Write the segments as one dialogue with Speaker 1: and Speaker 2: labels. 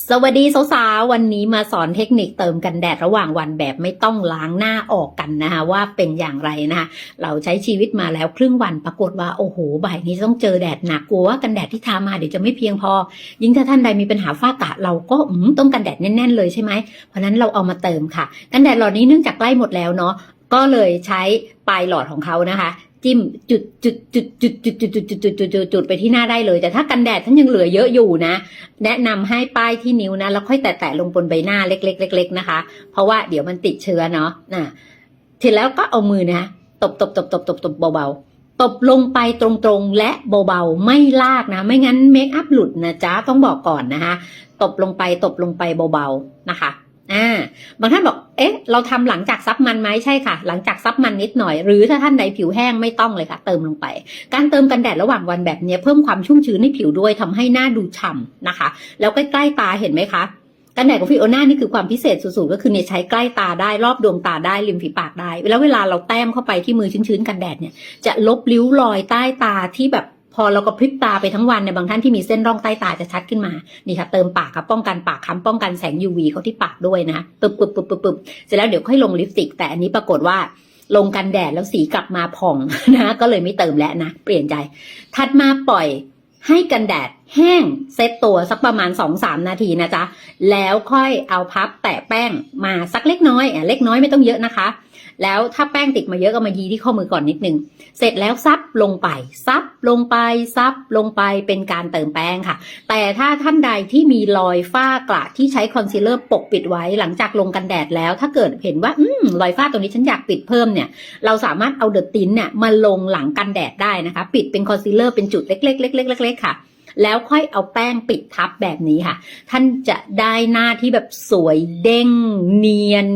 Speaker 1: สวัสดีสาวๆวันนี้มาสอนเทคนิคเติมกันแดดระหว่างวันแบบไม่ต้องล้างหน้าออกกันนะคะว่าเป็นอย่างไรนะคะเราใช้ชีวิตมาแล้วครึ่งวันปรากฏว่าโอ้โหบ่ายนี้ต้องเจอแดดหนักกลัวว่ากันแดดที่ทามาเดี๋ยวจะไม่เพียงพอ ยิ่งถ้าท่านใดมีปัญหาฝ้ากระเราก็อืมต้องกันแดดแน่น ๆ เลยใช่ไหมเพราะนั้นเราเอามาเติมค่ะ กันแดดหลอดนี้เนื่องจากใกล้หมดแล้วเนาะก็เลยใช้ปลายหลอดของเขานะคะ จิ้มจุดจุดจุดจุดจุดจุดจุดจุดจุดจุดจุดจุดไปที่หน้าได้เลย แต่ถ้ากันแดดท่านยังเหลือเยอะอยู่นะ แนะนำให้ป้ายที่นิ้วนะ แล้วค่อยแตะๆลงบนใบหน้าเล็กๆเล็กๆนะคะ เพราะว่าเดี๋ยวมันติดเชื้อเนาะน่ะเสร็จแล้วก็เอามือนะตบตบตบตบตบตบเบาๆตบลงไปตรงๆและเบาๆไม่ลากนะ ไม่งั้นเมคอัพหลุดนะจ๊ะต้องบอกก่อนนะคะ ตบลงไปตบลงไปเบาๆนะคะ อ่าบางท่านบอก เอ๊ะ เราทำหลังจากซับมันไหมใช่ค่ะ หลังจากซับมันนิดหน่อย หรือถ้าท่านใดผิวแห้งไม่ต้องเลยค่ะ เติมลงไป การเติมกันแดดระหว่างวันแบบนี้เพิ่มความชุ่มชื้นให้ผิวด้วยทำให้หน้าดูฉ่ำนะคะ แล้วใกล้ๆตาเห็นไหมคะกันแดดของฟิโอน่านี่คือความพิเศษสุดๆก็คือเนี่ยใช้ใกล้ตาได้รอบดวงตาได้ริมฝีปากได้แล้วเวลาเราแต้มเข้าไปที่มือชื้นๆกันแดดเนี่ยจะลบริ้วรอยใต้ตาที่แบบ พอเราก็พริบตาไปทั้งวันเนี่ยบางท่านที่มีเส้นร่องใต้ตาจะชัดขึ้นมานี่ค่ะเติมปากค่ะป้องกันปากค้ำป้องกันแสง UV เข้าที่ปากด้วยนะปึบปึบปึบปึบปึบเสร็จแล้วเดี๋ยวค่อยลงลิปสติก แต่อันนี้ปรากฏว่าลงกันแดดแล้วสีกลับมาผ่องนะ ก็เลยไม่เติมแล้วนะ เปลี่ยนใจ ถัดมาปล่อยให้กันแดด แห้งเซตตัวสักประมาณ 2-3 นาทีนะจ๊ะ แล้วค่อยเอาพับแตะแป้งมาสักเล็กน้อยอะเล็กน้อยไม่ต้องเยอะนะคะ แล้วถ้าแป้งติดมาเยอะก็มายีที่ข้อมือก่อนนิดนึง เสร็จแล้วซับลงไป ซับลงไป ซับลงไปเป็นการเติมแป้งค่ะ แต่ถ้าท่านใดที่มีรอยฝ้ากระที่ใช้คอนซีลเลอร์ปกปิดไว้หลังจากลงกันแดดแล้ว ถ้าเกิดเห็นว่าอืมรอยฝ้าตรงนี้ฉันอยากปิดเพิ่มเนี่ย เราสามารถเอาเดอะตินเนี่ยมาลงหลังกันแดดได้นะคะ ปิดเป็นคอนซีลเลอร์เป็นจุดเล็กๆเล็กๆเล็กๆค่ะ แล้วค่อยเอาแป้งปิดทับแบบนี้ค่ะ ท่านจะได้หน้าที่แบบสวยเด้ง เนียน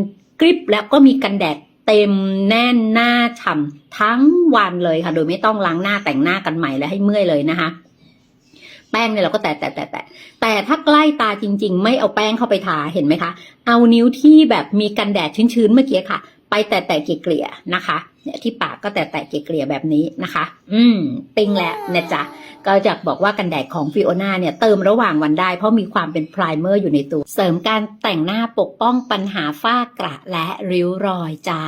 Speaker 1: กริบแล้วก็มีกันแดดเต็มแน่นหน้าฉ่ำทั้งวันเลยค่ะ โดยไม่ต้องล้างหน้าแต่งหน้ากันใหม่และให้เมื่อยเลยนะคะ แป้งเนี่ยเราก็แตะแตะแตะแตะแต่ถ้าใกล้ตาจริง ๆ ไม่เอาแป้งเข้าไปทาเห็นไหมคะ เอานิ้วที่แบบมีกันแดดชื้นๆเมื่อกี้ค่ะ ไปแต่แต่เกลี่ยนะคะ เนี่ยที่ปากก็แต่แต่เกลี่ยแบบนี้นะคะ อืม ปิ้งแล้วนะจ๊ะก็จะบอกว่ากันแดดของฟิโอนาเนี่ยเติมระหว่างวันได้ เพราะมีความเป็นไพรเมอร์อยู่ในตัว เสริมการแต่งหน้าปกป้องปัญหาฝ้ากระและริ้วรอยจ้า